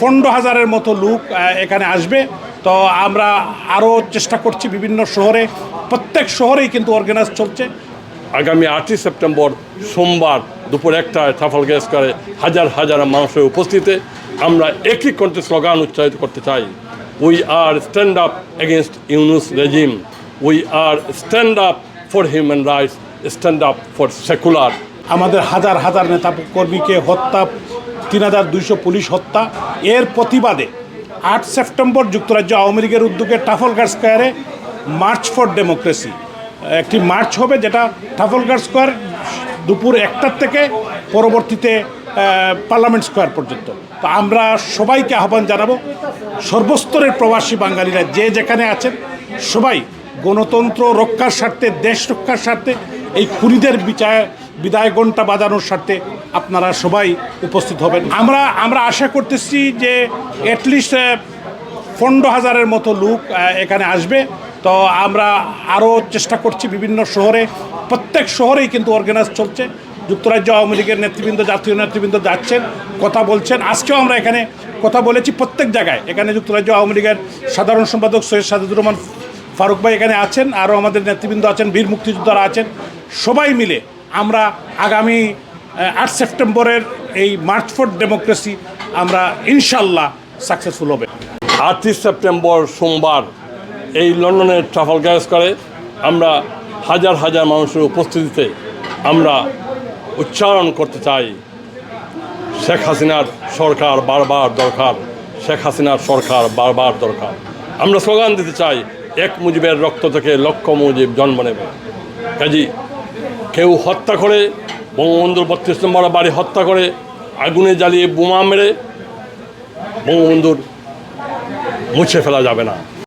পনেরো হাজারের মতো লোক এখানে আসবে। তো আমরা আরও চেষ্টা করছি বিভিন্ন শহরে প্রত্যেক শহরেই কিন্তু অর্গানাইজ চলছে। আগামী আটই সেপ্টেম্বর সোমবার দুপুর একটায় সাফল গ্যাস করে হাজার হাজার মানুষের উপস্থিতিতে আমরা একই কণ্ঠে স্লোগান উচ্চারিত করতে চাই। We are stand up against Yunus regime we are stand up for human rights stand up for secular আমাদের হাজার হাজার নেতা কর্মীকে হত্যা তিন হাজার দুইশো পুলিশ হত্যা। এর প্রতিবাদে আট সেপ্টেম্বর যুক্তরাজ্য আওয়ামী লীগের উদ্যোগে টাফলগার স্কোয়ারে মার্চ ফর ডেমোক্রেসি। একটি মার্চ হবে যেটা টাফলগার স্কোয়ার দুপুর একটার থেকে পরবর্তীতে পার্লামেন্ট স্কোয়ার পর্যন্ত। তো আমরা সবাইকে আহ্বান জানাব, সর্বস্তরের প্রবাসী বাঙালিরা যে যেখানে আছেন, সবাই গণতন্ত্র রক্ষার স্বার্থে, দেশ রক্ষার স্বার্থে এই খুনিদের বিচার বিদায় ঘণ্টা বাজানোর স্বার্থে আপনারা সবাই উপস্থিত হবেন। আমরা আমরা আশা করতেছি যে অ্যাটলিস্ট পনেরো হাজারের মতো লোক এখানে আসবে। তো আমরা আরও চেষ্টা করছি বিভিন্ন শহরে, প্রত্যেক শহরেই কিন্তু অর্গানাইজ চলছে। যুক্তরাজ্য আওয়ামী লীগের নেতৃবৃন্দ, জাতীয় নেতৃবৃন্দ যাচ্ছেন, কথা বলছেন। আজকেও আমরা এখানে কথা বলেছি প্রত্যেক জায়গায়। এখানে যুক্তরাজ্য আওয়ামী লীগের সাধারণ সম্পাদক সৈয়দ সাজিদুর রহমান ফারুক ভাই এখানে আছেন। আরও আমাদের নেতৃবৃন্দ আছেন, বীর মুক্তিযোদ্ধারা আছেন। সবাই মিলে আমরা আগামী আট সেপ্টেম্বরের এই মার্চ ফর ডেমোক্রেসি আমরা ইনশাল্লাহ সাকসেসফুল হবে। আটই সেপ্টেম্বর সোমবার এই লন্ডনের ট্রাফালগার স্কোয়ারে আমরা হাজার হাজার মানুষের উপস্থিতিতে আমরা উচ্চারণ করতে চাই। শেখ হাসিনার সরকার বারবার দরকার। শেখ হাসিনার সরকার বারবার দরকার। আমরা স্লোগান দিতে চাই, এক মুজিবের রক্ত থেকে লক্ষ মুজিব জন্ম নেবে। কাজী কেউ হত্যা করে, বঙ্গবন্ধুর বত্রিশ নম্বর বাড়ি হত্যা করে, আগুনে জ্বালিয়ে বোমা মেরে, বঙ্গবন্ধুর মুছে ফেলা যাবে না।